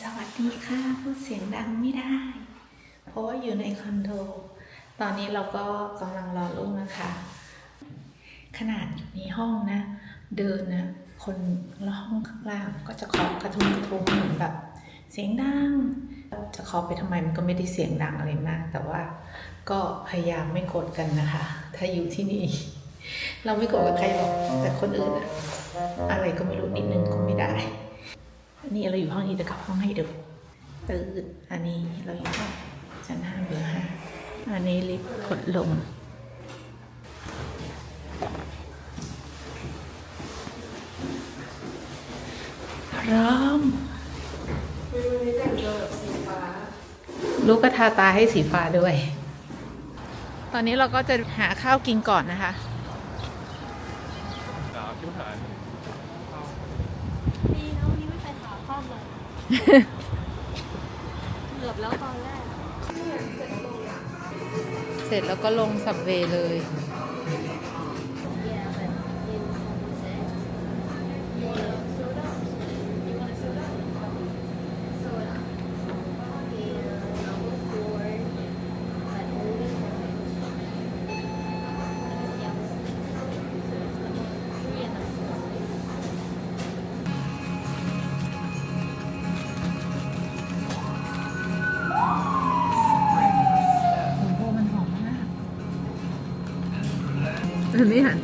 สวัสดีค่ะพูดเสียงดังไม่ได้ เพราะว่าอยู่ในคอนโด ตอนนี้เราก็กำลังรอลูกนะคะ ขนาดอยู่ในห้องนะ เดินนะคนละห้องข้างล่างก็จะเคาะกระทุ้งกระทุ้งเหมือนแบบเสียงดัง จะเคาะไปทำไมมันก็ไม่ได้เสียงดังอะไรมาก แต่ว่าก็พยายามไม่กดกันนะคะ ถ้าอยู่ที่นี่ เราไม่กดกับใครหรอกแต่คนอื่นอะอะไรก็ไม่รู้นิดนึงก็ไม่ได้ นนี้เราอยู่ห้องนี้เดี๋ยวกลับห้องให้ดูตื่นอันนี้เราอยู่ห้องชั้นห้าเบอร์ห้าอันนี้ลิฟต์กดลงพร้อมลูกก็ทาตาให้สีฟ้าด้วย ตอนนี้เราก็จะหาข้าวกินก่อนนะคะ ดีนะวันนี้ไม่ใส่ขาครอบเลย เกือบแล้วตอนแรก เสร็จแล้วก็ลงสับเวย์เลย อันนี้หั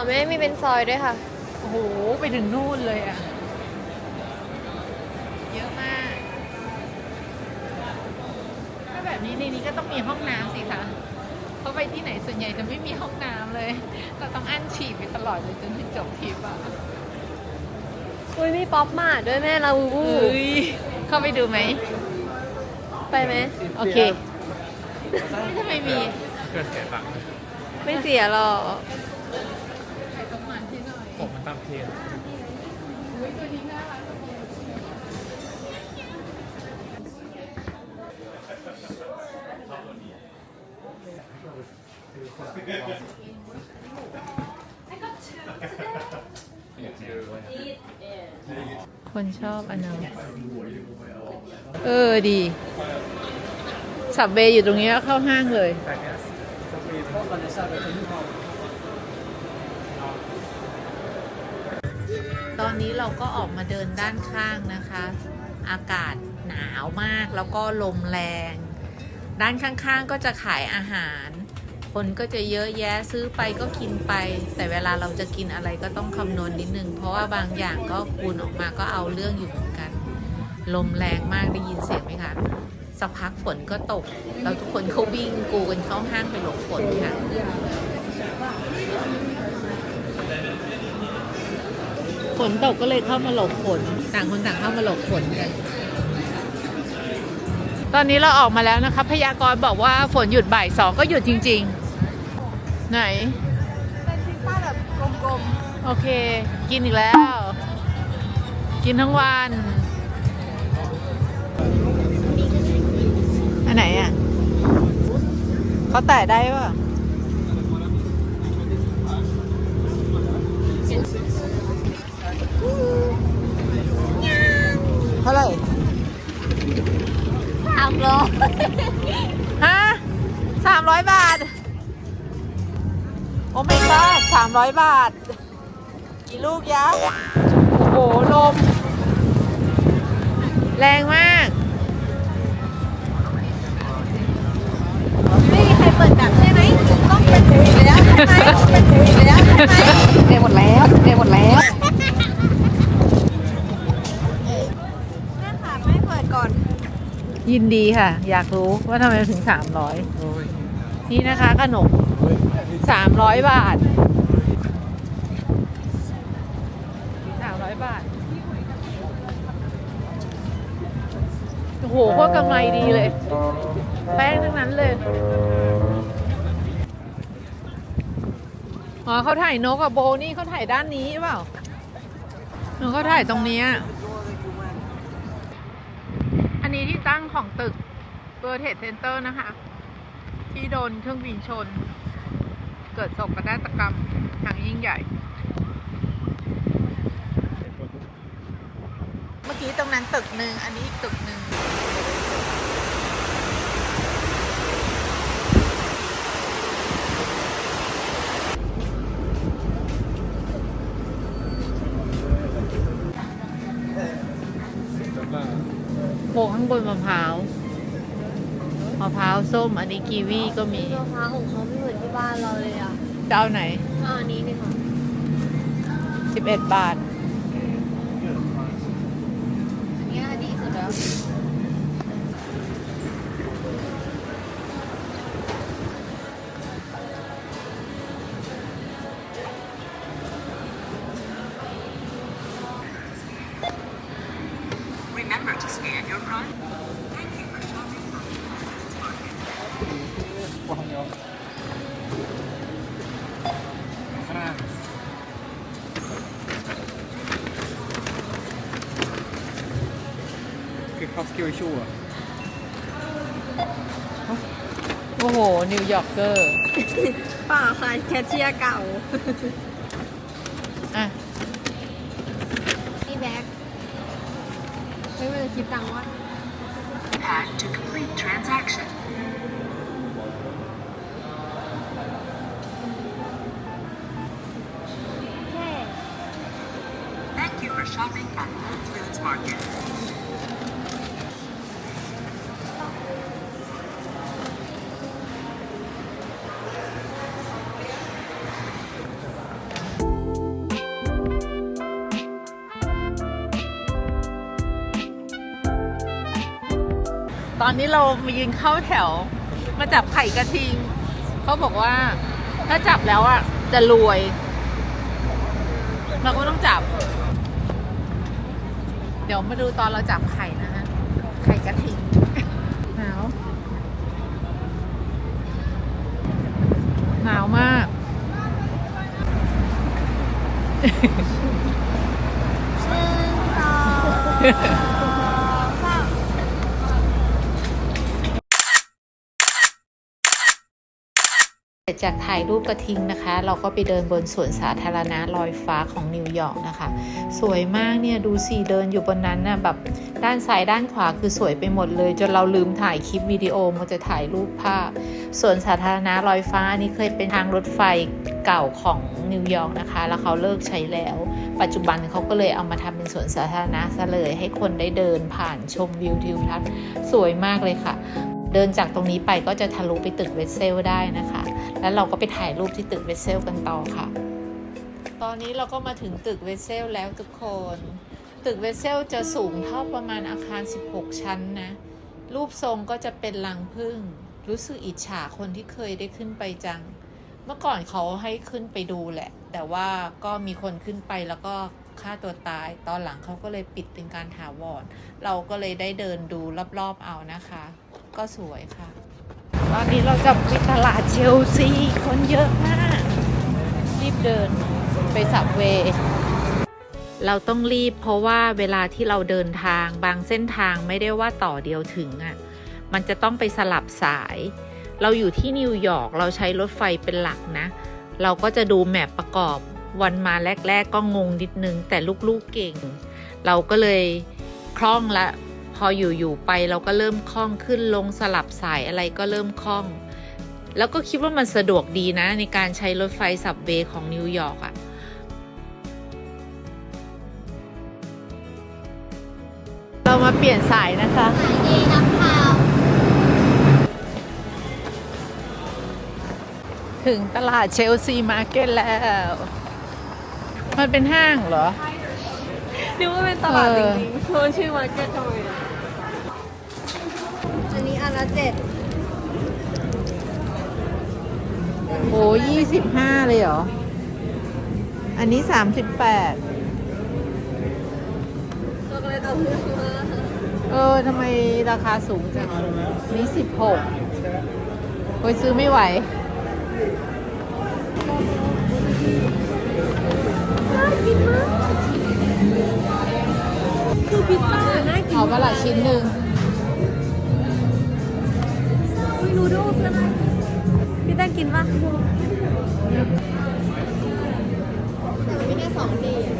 อ๋อแม่มีเป็นซอยด้วยค่ะ โอ้โห ไปถึงนู่นเลยอะ เยอะมาก ถ้าแบบนี้ในนี้ก็ต้องมีห้องน้ำสิคะเพราะไปที่ไหนส่วนใหญ่จะไม่มีห้องน้ำเลย เราต้องอั้นฉี่ไปตลอดเลยจนถึงจบทริปอะอุ้ยมีป๊อปมาด้วยแม่ลาบูบูเฮ้ยเข้าไปดูไหม ไปไหม โอเคทำไมมี เกิดเสียตังค์ไม่เสียหรอกไข่ต้ม มันให้หน่อยผมมันตามเทียนอุ้ยตัวนี้น่ารักจังเลยคนชอบอันนั้นเออดี สับเบย์อยู่ตรงนี้เข้าห้างเลยแตอนนี้เราก็ออกมาเดินด้านข้างนะคะ อากาศหนาวมากแล้วก็ลมแรง ด้านข้างๆก็จะขายอาหาร คนก็จะเยอะแยะซื้อไปก็กินไป แต่เวลาเราจะกินอะไรก็ต้องคำนวณนิดนึง เพราะว่าบางอย่างก็คูณออกมาก็เอาเรื่องอยู่เหมือนกัน ลมแรงมากได้ยินเสียงไหมคะสักพักฝนก็ตก แล้วทุกคนเขาวิ่งกูกันเข้าห้างไปหลบฝนค่ะ ฝนตกก็เลยเข้ามาหลบฝน ต่างคนต่างเข้ามาหลบฝนกัน ตอนนี้เราออกมาแล้วนะคะพยากรณ์บอกว่าฝนหยุดบ่ายสองก็หยุดจริง ๆ ไหน เป็นพิซซ่าแบบกลมโอเค กินอีกแล้ว กินทั้งวัน อันไหนอะเขาแตะได้ป่ะเท่าไหร่ๆสามามร้อยฮะสามร้อยบาท โอ้ไม่ก็สามร้อยบาท กี่ลูกยะโอ้โห ลม แรงมาก ไม่มีใครเปิดแบบใช่ไหมต้องเป็นหูอยู่แล้วใช่ไหมเป็นหูอยู่แล้วใช่ไหมเดหมดแล้วเดหมด ยินดีค่ะ อยากรู้ว่าทำไมถึงสามร้อยนี่นะคะขนมสามร้อยบาทสามร้อยบาท โอ้โหโคตรกำไรดีเลย แป้งทั้งนั้นเลย อ๋อเขาถ่ายนกกับโบนี่เขาถ่ายด้านนี้หรือเปล่าหนูเขาถ่ายตรงนี้ นนี้ที่ตั้งของตึกเบอร์เทดเซ็นเตอร์นะคะ ที่โดนเครื่องบินชน เกิดโศกนาฏกรรมทางยิ่งใหญ่ เมื่อกี้ตรงนั้นตึกหนึ่งอันนี้อีกตึกหนึ่ง โปะข้างบนมะพร้าวมะพร้าวส้ม อันนี้กีวีก็มีมะพร้าวของเขาไม่เหมือนที่บ้านเราเลยอะจะเอาไหนอ่าอันนี้นี่ค่ะ 11 บาท คือเขาสกิลชูอะโอ้โห นิวยอร์กเกอร์ป่าค่ะแคชเชียร์เก่า อะนี่แบ็คไม่เป็นคิดตังค์ว่า Pad to complete transaction. แค่ Thank you for shopping at Whole Foods Market อนนี้เรามายืนเข้าแถว มาจับไข่กระทิง เขาบอกว่า ถ้าจับแล้วอะ จะรวย เราก็ต้องจับ เดี๋ยวมาดูตอนเราจับไข่นะฮะ ไข่กระทิงหนาว หนาวมากหนึ่งสองสาม เสร็ จากถ่ายรูปกระทิงนะคะ เราก็ไปเดินบนสวนสาธารณะลอยฟ้าของนิวยอร์กนะคะ สวยมากเนี่ยดูสิเดินอยู่บนนั้นน่ะแบบด้านซ้ายด้านขวาคือสวยไปหมดเลย จนเราลืมถ่ายคลิปวิดีโอมันจะถ่ายรูปภาพสวนสาธารณะลอยฟ้านี่เคยเป็นทางรถไฟเก่าของนิวยอร์กนะคะ แล้วเขาเลิกใช้แล้ว ปัจจุบันเขาก็เลยเอามาทำเป็นสวนสาธารณะซะเลยให้คนได้เดินผ่านชมวิวทิวทัศน์สวยมากเลยค่ะ เดินจากตรงนี้ไปก็จะทะลุไปตึกเวสเซลได้นะคะ แล้วเราก็ไปถ่ายรูปที่ตึกเวสเซลกันต่อค่ะ ตอนนี้เราก็มาถึงตึกเวสเซลแล้วทุกคน ตึกเวสเซลจะสูงเท่าประมาณอาคาร 16 ชั้นนะ รูปทรงก็จะเป็นรังผึ้งรู้สึกอิจฉาคนที่เคยได้ขึ้นไปจัง เมื่อก่อนเขาให้ขึ้นไปดูแหละ แต่ว่าก็มีคนขึ้นไปแล้วก็ฆ่าตัวตาย ตอนหลังเขาก็เลยปิดเป็นการถาวร เราก็เลยได้เดินดูรอบๆเอานะคะ ก็สวยค่ะ ตอนนี้เราจะไปตลาดเชลซี คนเยอะมาก รีบเดินไปสับเวเราต้องรีบเพราะว่าเวลาที่เราเดินทางบางเส้นทางไม่ได้ว่าต่อเดียวถึงอะ่ะ มันจะต้องไปสลับสาย เราอยู่ที่นิวยอร์กเราใช้รถไฟเป็นหลักนะ เราก็จะดูแมปประกอบวันมาแรก ๆ ก็งงนิดนึง แต่ลูกๆเก่ง เราก็เลยคล่องละ ออยู่ๆไปเราก็เริ่มคล่องขึ้นลงสลับสายอะไรก็เริ่มคล่อง แล้วก็คิดว่ามันสะดวกดีนะ ในการใช้รถไฟสับเวย์ของนิวยอร์กอะเรามาเปลี่ยนสายนะคะเย่น้ำพาวถึงตลาดเชลซีมาร์เก็ตแล้ว มันเป็นห้างเหรอนึกว่าเป็นตลาดเอจอริงๆเพราะมันชื่อมาร์เก็ตทำไมอะอันนี้อัน ละเจ็ดโอ้ยี่สิบห้าเลยเหรอ อันนี้สามสิบแปดช็อกโกแลตเอาเรื่องมาเออทำไมราคาสูงจังนี่สิบหกโอ้ยซื้อไม่ไหวคือพิซซ่าน่ากินเอาปะละชิ้นหนึ่ง นูโดลส์ก็น่ากินพี่แต้งกินปะแต่มันไม่ได้สองดีอะ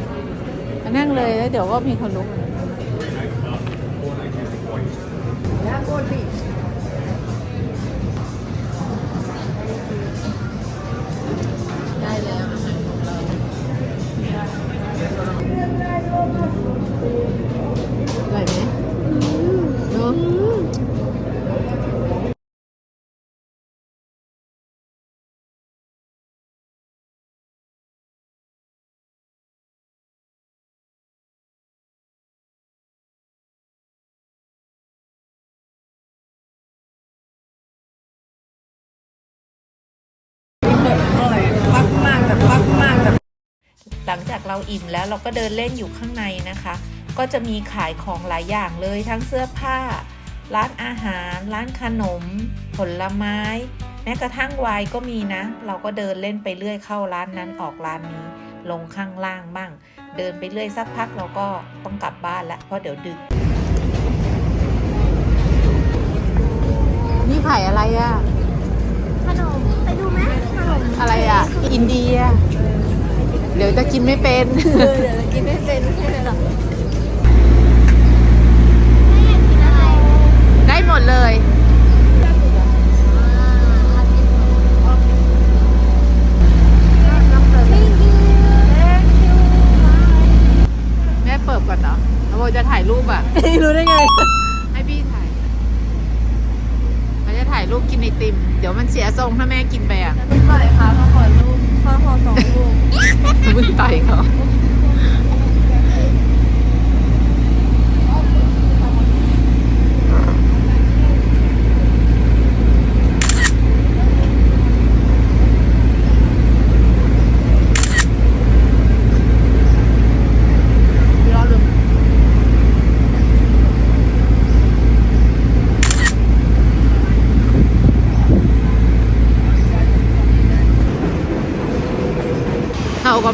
มานั่งเลยแล้วเดี๋ยวก็มีคนลุก หลังจากเราอิ่มแล้วเราก็เดินเล่นอยู่ข้างในนะคะ ก็จะมีขายของหลายอย่างเลยทั้งเสื้อผ้า ร้านอาหาร ร้านขนม ผลไม้ แม้กระทั่งไวน์ก็มีนะ เราก็เดินเล่นไปเรื่อยเข้าร้านนั้นออกร้านนี้ ลงข้างล่างบ้าง เดินไปเรื่อยสักพักเราก็ต้องกลับบ้านละเพราะเดี๋ยวดึก นี่ขายอะไรอะขนม ไปดูไหมขนม อะไรอะอินเดียเดี๋ยวจะกินไม่เป็น เออเดี๋ยวกินไม่เป็นใช่ไหมล่ะแม่อยากกินอะไรได้หมดเลย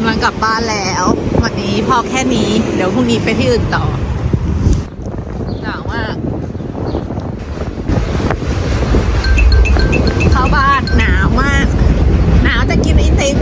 ำลังกลับบ้านแล้ว วันนี้พอแค่นี้ เดี๋ยวพรุ่งนี้ไปที่อื่นต่อหนาวมากเข้าบ้านหนาวมาก หนาวจะกินไอติม